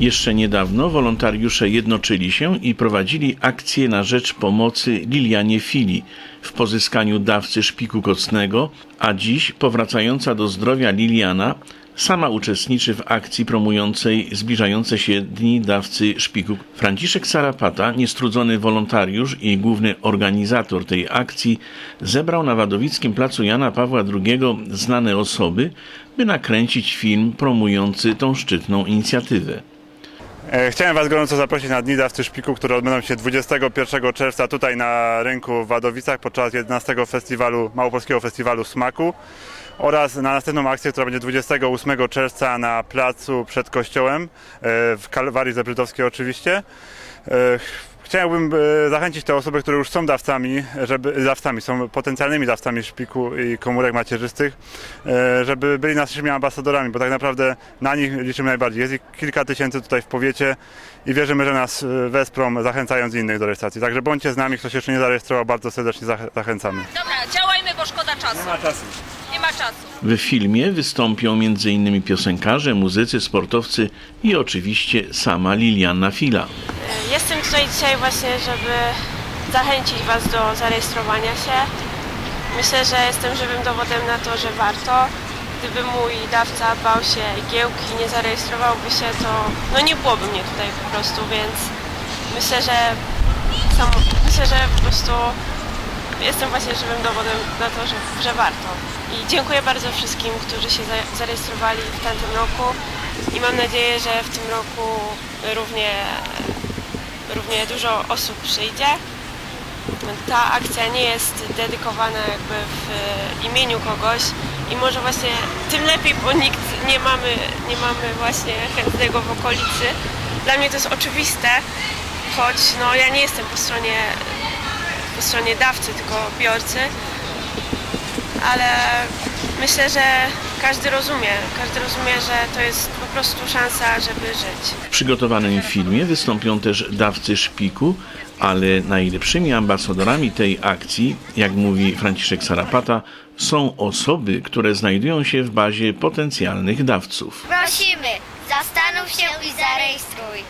Jeszcze niedawno wolontariusze jednoczyli się i prowadzili akcję na rzecz pomocy Lilianie Fili w pozyskaniu dawcy szpiku kostnego, a dziś powracająca do zdrowia Liliana sama uczestniczy w akcji promującej zbliżające się dni dawcy szpiku. Franciszek Sarapata, niestrudzony wolontariusz i główny organizator tej akcji, zebrał na Wadowickim placu Jana Pawła II znane osoby, by nakręcić film promujący tą szczytną inicjatywę. E, Chciałem Was gorąco zaprosić na Dni Dawcy Szpiku, które odbędą się 21 czerwca tutaj na rynku w Wadowicach podczas 11 festiwalu, Małopolskiego Festiwalu Smaku oraz na następną akcję, która będzie 28 czerwca na placu przed kościołem e, w Kalwarii Zebrydowskiej oczywiście. Chciałbym e, zachęcić te osoby, które już są dawcami, żeby, dawcami, są potencjalnymi dawcami szpiku i komórek macierzystych, e, żeby byli naszymi ambasadorami, bo tak naprawdę na nich liczymy najbardziej. Jest ich kilka tysięcy tutaj w powiecie i wierzymy, że nas e, wesprą, zachęcając innych do rejestracji. Także bądźcie z nami, kto się jeszcze nie zarejestrował, bardzo serdecznie zach- zachęcamy. Dobra, działajmy, bo szkoda czasu. czasu. Nie ma czasu. W filmie wystąpią m.in. piosenkarze, muzycy, sportowcy i oczywiście sama Liliana Fila. Jestem tutaj dzisiaj właśnie, żeby zachęcić Was do zarejestrowania się. Myślę, że jestem żywym dowodem na to, że warto. Gdyby mój dawca bał się igiełki, nie zarejestrowałby się, to no nie byłoby mnie tutaj po prostu, więc myślę, że sam, myślę, że po prostu jestem właśnie żywym dowodem na to, że, że warto. I dziękuję bardzo wszystkim, którzy się za- zarejestrowali w tamtym roku i mam nadzieję, że w tym roku równie równie dużo osób przyjdzie. Ta akcja nie jest dedykowana jakby w e, imieniu kogoś i może właśnie tym lepiej, bo nikt nie mamy, nie mamy właśnie chętnego w okolicy. Dla mnie to jest oczywiste, choć no, ja nie jestem po stronie, po stronie dawcy, tylko biorcy, ale myślę, że każdy rozumie, każdy rozumie, że to jest po prostu szansa, żeby żyć. W przygotowanym filmie wystąpią też dawcy szpiku, ale najlepszymi ambasadorami tej akcji, jak mówi Franciszek Sarapata, są osoby, które znajdują się w bazie potencjalnych dawców. Prosimy, zastanów się i zarejestruj.